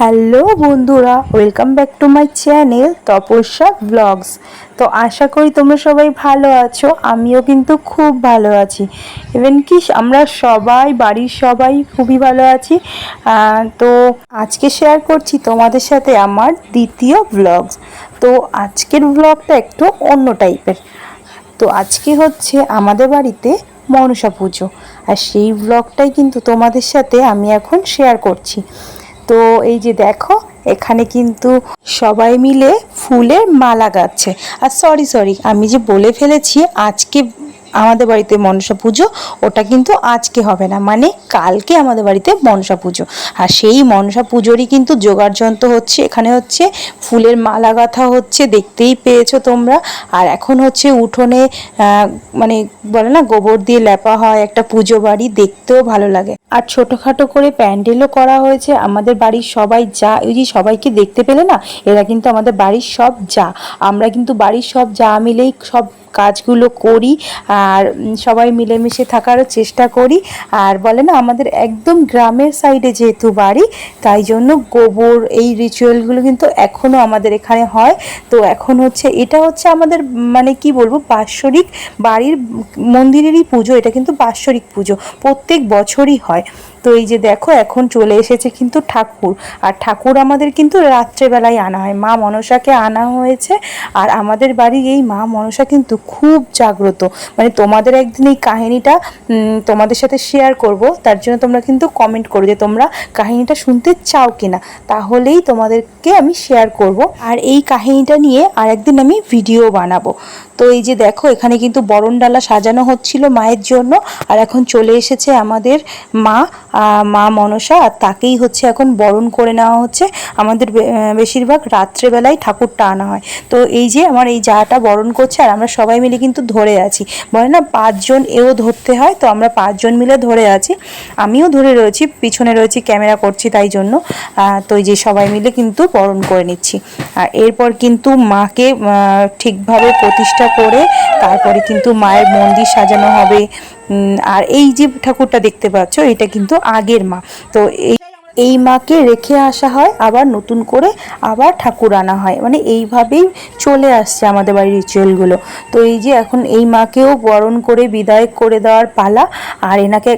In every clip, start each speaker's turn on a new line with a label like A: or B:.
A: Hello বন্ধুরা welcome back to my channel Tapasya vlogs তো আশা করি তোমরা সবাই ভালো আছো, আমিও কিন্তু খুব ভালো আছি। ইভেন কি, আমরা সবাই, বাড়ির সবাই খুবই ভালো আছি। তো আজকে শেয়ার করছি তোমাদের সাথে আমার দ্বিতীয় ব্লগস তো আজকের ব্লগটা একটু অন্য টাইপের তো আজকে হচ্ছে আমাদের বাড়িতে মনসা পুজো। আর সেই ব্লগটাই কিন্তু তোমাদের সাথে আমি এখন শেয়ার করছি। তো এই যে দেখো, এখানে কিন্তু সবাই মিলে ফুলের মালা গাচ্ছে। আর সরি সরি আমি যে বলে ফেলেছি আজকে আমাদের বাড়িতে মনসা পুজো, ওটা কিন্তু আজকে হবে না মানে কালকে আমাদের বাড়িতে মনসা পুজো। আর সেই মনসা পুজোরই কিন্তু জোগাড় যন্ত্র হচ্ছে, এখানে হচ্ছে ফুলের মালা গাঁথা হচ্ছে, দেখতেই পেয়েছ তোমরা। আর এখন হচ্ছে উঠোনে মানে বলে না, গোবর দিয়ে লেপা হয় একটা পুজো বাড়ি, দেখতেও ভালো লাগে। আর ছোটোখাটো করে প্যান্ডেলও করা হয়েছে। আমাদের বাড়ির সবাই যা, ওই যে সবাইকে দেখতে পেলে না, এরা কিন্তু আমাদের বাড়ির সব যা। আমরা কিন্তু বাড়ির সব যা মিলেই সব কাজগুলো করি আর সবাই মিলেমিশে থাকারও চেষ্টা করি। আর বলে না, আমাদের একদম গ্রামের সাইডে যেহেতু বাড়ি, তাই জন্য গোবর, এই রিচুয়ালগুলো কিন্তু এখনও আমাদের এখানে হয়। তো এখন হচ্ছে, এটা হচ্ছে আমাদের মানে কি বলব, বাৎসরিক বাড়ির মন্দিরেরই পুজো, এটা কিন্তু বাৎসরিক পুজো। প্রত্যেক বছরই হয়। bye. তো এই যে দেখো, এখন চলে এসেছে কিন্তু ঠাকুর। আর ঠাকুর আমাদের কিন্তু রাত্রেবেলায় আনা হয়। মা মনসাকে আনা হয়েছে আর আমাদের বাড়ির এই মা মনসা কিন্তু খুব জাগ্রত। মানে তোমাদের একদিন এই কাহিনীটা তোমাদের সাথে শেয়ার করব। তার জন্য তোমরা কিন্তু কমেন্ট করো যে তোমরা কাহিনীটা শুনতে চাও কিনা। তাহলেই তোমাদেরকে আমি শেয়ার করব। আর এই কাহিনীটা নিয়ে আর একদিন আমি ভিডিও বানাবো। তো এই যে দেখো, এখানে কিন্তু বরণডালা সাজানো হচ্ছিল মায়ের জন্য। আর এখন চলে এসেছে আমাদের মা মা মনসা আর তাকেই হচ্ছে এখন বরণ করে নেওয়া হচ্ছে। আমাদের বেশিরভাগ রাত্রেবেলায় ঠাকুরটা আনা হয়। তো এই যে আমার এই জাটা বরণ করছে আর আমরা সবাই মিলে কিন্তু ধরে আছি। বলে না, পাঁচজন এও ধরতে হয়, তো আমরা পাঁচজন মিলে ধরে আছি। আমিও ধরে রয়েছি, পিছনে রয়েছি, ক্যামেরা করছি তাই জন্য। তো এই যে সবাই মিলে কিন্তু বরণ করে নিচ্ছি। আর এরপর কিন্তু মাকে ঠিকভাবে প্রতিষ্ঠা করে তারপরে কিন্তু মায়ের মন্দির সাজানো হবে। আর এই যে ঠাকুরটা দেখতে পাচ্ছ এটা কিন্তু আগের মা। তো এই এই মাকে রেখে আসা হয়, আবার নতুন করে আবার ঠাকুর আনা হয়। মানে এইভাবেই চলে আসছে আমাদের বাড়ির রিচুয়ালগুলো তো এই যে এখন এই মাকেও বরণ করে, বিদায় করে দেওয়ার পালা, আর এনাকে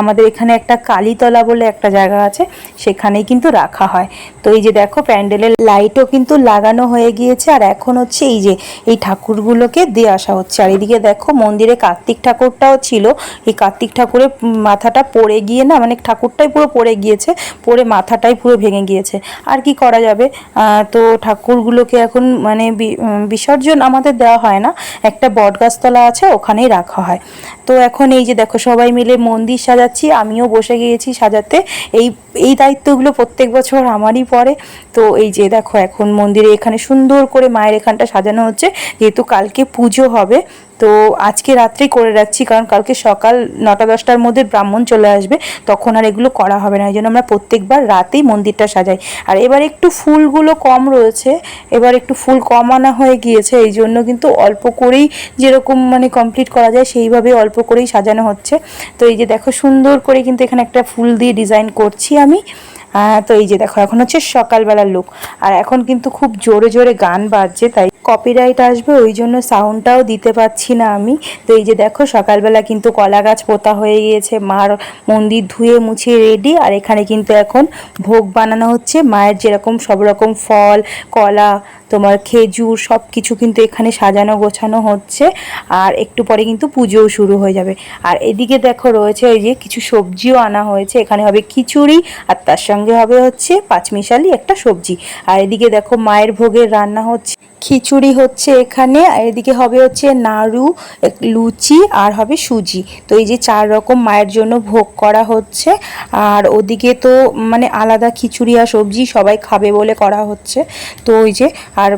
A: আমাদের এখানে একটা কালীতলা বলে একটা জায়গা আছে, সেখানেই কিন্তু রাখা হয়। তো এই যে দেখো, প্যান্ডেলের লাইটও কিন্তু লাগানো হয়ে গিয়েছে, আর এখন হচ্ছে এই যে এই ঠাকুরগুলোকে দিয়ে আসা হচ্ছে। আর এদিকে দেখো, মন্দিরে কার্তিক ঠাকুরটাও ছিল। এই কার্তিক ঠাকুরের মাথাটা পড়ে গিয়ে না মানে ঠাকুরটাই পুরো পড়ে গিয়েছে। পড়ে মাথাটাই পুরো ভেঙে গিয়েছে। আর কি করা যাবে? তো ঠাকুরগুলোকে এখন মানে বিসর্জন আমাদের দেওয়া হয় না। একটা বটগাছতলা আছে, ওখানেই রাখা হয়। তো এখন এই যে দেখো, সবাই মিলে মন্দির সাজাচ্ছি, আমিও বসে গিয়েছি সাজাতে। এই এই দায়িত্বগুলো প্রত্যেক বছর আমারই পড়ে। তো এই যে দেখো, এখন মন্দিরে এখানে সুন্দর করে মায়ের এখানটা সাজানো হচ্ছে। যেহেতু কালকে পুজো হবে তো আজকে রাত্রেই করে রাখছি, কারণ কালকে সকাল নটা দশটার মধ্যে ব্রাহ্মণ চলে আসবে, তখন আর এগুলো করা হবে না। এই জন্য আমরা প্রত্যেকবার রাতেই মন্দিরটা সাজাই। আর এবার একটু ফুলগুলো কম রয়েছে, এবার একটু ফুল কম আনা হয়ে গিয়েছে, এই জন্য কিন্তু অল্প করেই যেরকম মানে কমপ্লিট করা যায় সেইভাবে অল্প করেই সাজানো হচ্ছে। তো এই যে দেখো, সুন্দর করে কিন্তু এখানে একটা ফুল দিয়ে ডিজাইন করছি আমি। তো এই যে দেখো, এখন হচ্ছে সকালবেলার লুক আর এখন কিন্তু খুব জোরে জোরে গান বাজছে, তাই কপিরাইট আসবে, ওই জন্য সাউন্ডটাও দিতে পারছি না আমি। তো এই যে দেখো, সকালবেলা কিন্তু কলা গাছ পোতা হয়ে গিয়েছে, মার মন্দির ধুয়ে মুছিয়ে রেডি আর এখানে কিন্তু এখন ভোগ বানানো হচ্ছে। মায়ের যেরকম সব রকম ফল, কলা, তোমার খেজুর সব কিছু কিন্তু এখানে সাজানো গোছানো হচ্ছে, আর একটু পরে কিন্তু পুজোও শুরু হয়ে যাবে। আর এদিকে দেখো রয়েছে ওই যে কিছু সবজিও আনা হয়েছে, এখানে হবে খিচুড়ি, আর তার সঙ্গে হবে হচ্ছে পাঁচমিশালি একটা সবজি। আর এদিকে দেখো মায়ের ভোগের রান্না হচ্ছে। খিচুড়ি হচ্ছে এখানে, আর এদিকে হবে হচ্ছে নাড়ু লুচি, আর হবে সুজি। তো এই যে চার রকম মায়ের জন্য ভোগ করা হচ্ছে। আর ওদিকে তো মানে আলাদা খিচুড়ি আর সবজি সবাই খাবে বলে করা হচ্ছে। তো ওই যে, আর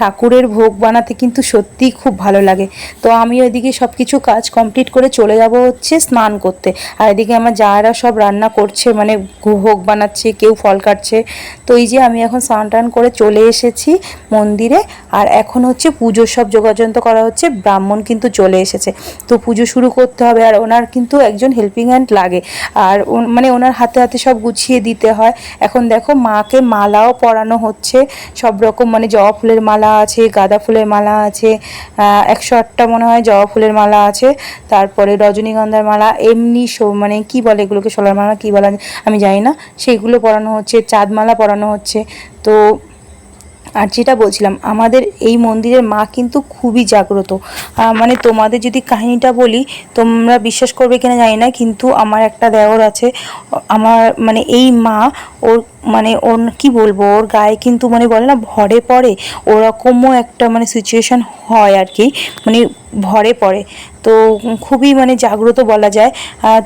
A: ঠাকুরের ভোগ বানাতে কিন্তু সত্যিই খুব ভালো লাগে। তো আমি ওইদিকে সব কিছু কাজ কমপ্লিট করে চলে যাব হচ্ছে স্নান করতে। আর এদিকে আমার যারা সব রান্না করছে মানে ভোগ বানাচ্ছে, কেউ ফল কাটছে, তো এই যে আমি এখন স্নান টান করে চলে এসেছি মন্দিরে। আর এখন হচ্ছে পুজোর সব যোগাযন্ত্র করা হচ্ছে, ব্রাহ্মণ কিন্তু চলে এসেছে। তো পুজো শুরু করতে হবে, আর ওনার কিন্তু একজন হেল্পিং হ্যান্ড লাগে। আর মানে ওনার হাতে হাতে সব গুছিয়ে দিতে হয়। এখন দেখো মাকে মালাও পরানো হচ্ছে, সব রকম মানে জবা ফুলের মালা আছে, গাঁদা ফুলের মালা আছে একশো আটটা মনে হয় জবা ফুলের মালা আছে, তারপরে রজনীগন্ধার মালা, এমনি মানে কি বলে এগুলোকে, সোলার মালা কি বলা আমি জানি না। সেইগুলো পরানো হচ্ছে চাঁদমালা পরানো হচ্ছে। তো, আর যেটা বলছিলাম, আমাদের এই মন্দিরের মা কিন্তু খুবই জাগ্রত। মানে তোমাদের যদি কাহিনীটা বলি, তোমরা বিশ্বাস করবে কিনা জানি না, কিন্তু আমার একটা দেওর আছে, আমার মানে এই মা ওর মানে ওর কি বলব, ওর গায়ে কিন্তু মানে বলে না ভরে পড়ে, ওরকমও একটা মানে সিচুয়েশন হয় আর কি মানে ভরে পড়ে। তো খুবই মানে জাগ্রত বলা যায়।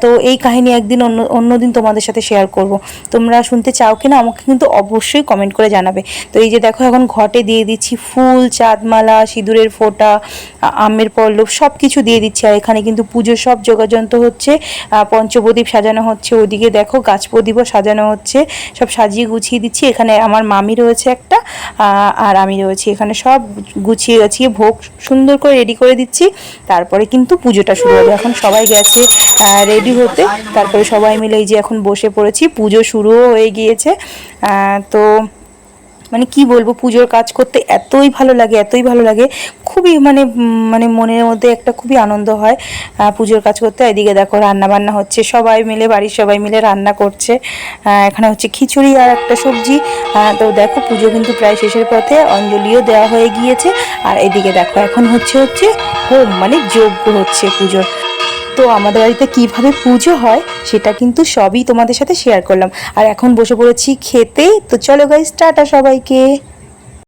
A: তো এই কাহিনী একদিন অন্য অন্যদিন তোমাদের সাথে শেয়ার করব। তোমরা শুনতে চাও কি না আমাকে কিন্তু অবশ্যই কমেন্ট করে জানাবে। তো এই যে দেখো এখন ঘটে দিয়ে দিচ্ছি ফুল, চাঁদমালা, সিঁদুরের ফোঁটা আমের পল্লব সব কিছু দিয়ে দিচ্ছি। আর এখানে কিন্তু পুজোর সব যোগাযন্ত্র হচ্ছে পঞ্চপ্রদীপ সাজানো হচ্ছে। ওদিকে দেখো গাছ প্রদীপও সাজানো হচ্ছে। সব সাজিয়ে গুছিয়ে দিচ্ছি। এখানে আমার মামি রয়েছে একটা আর আমি রয়েছি এখানে সব গুছিয়ে গাছিয়ে ভোগ সুন্দর করে রেডি করে দিচ্ছি। তারপরে কিন্তু পুজোটা শুরু হবে। এখন সবাই গেছে রেডি হতে। তারপরে সবাই মিলে এই যে এখন বসে পড়েছি, পুজো শুরুও হয়ে গিয়েছে। তো মানে কি বলব, পুজোর কাজ করতে এতই ভালো লাগে, এতই ভালো লাগে। খুবই মানে মানে মনের মধ্যে একটা খুবই আনন্দ হয় পুজোর কাজ করতে। এদিকে দেখো রান্না বান্না হচ্ছে, সবাই মিলে, বাড়ির সবাই মিলে রান্না করছে। এখানে হচ্ছে খিচুড়ি আর একটা সবজি। তো দেখো, পুজো কিন্তু প্রায় শেষের পথে, অঞ্জলিও দেওয়া হয়ে গিয়েছে। আর এদিকে দেখো, এখন হচ্ছে হচ্ছে হোম মানে যজ্ঞ হচ্ছে পুজোর। তো আমাদের বাড়িতে কীভাবে পুজো হয়, সেটা কিন্তু সবই তোমাদের সাথে শেয়ার করলাম। আর এখন বসে পড়েছি খেতে। তো চলো গাইস টাটা সবাইকে।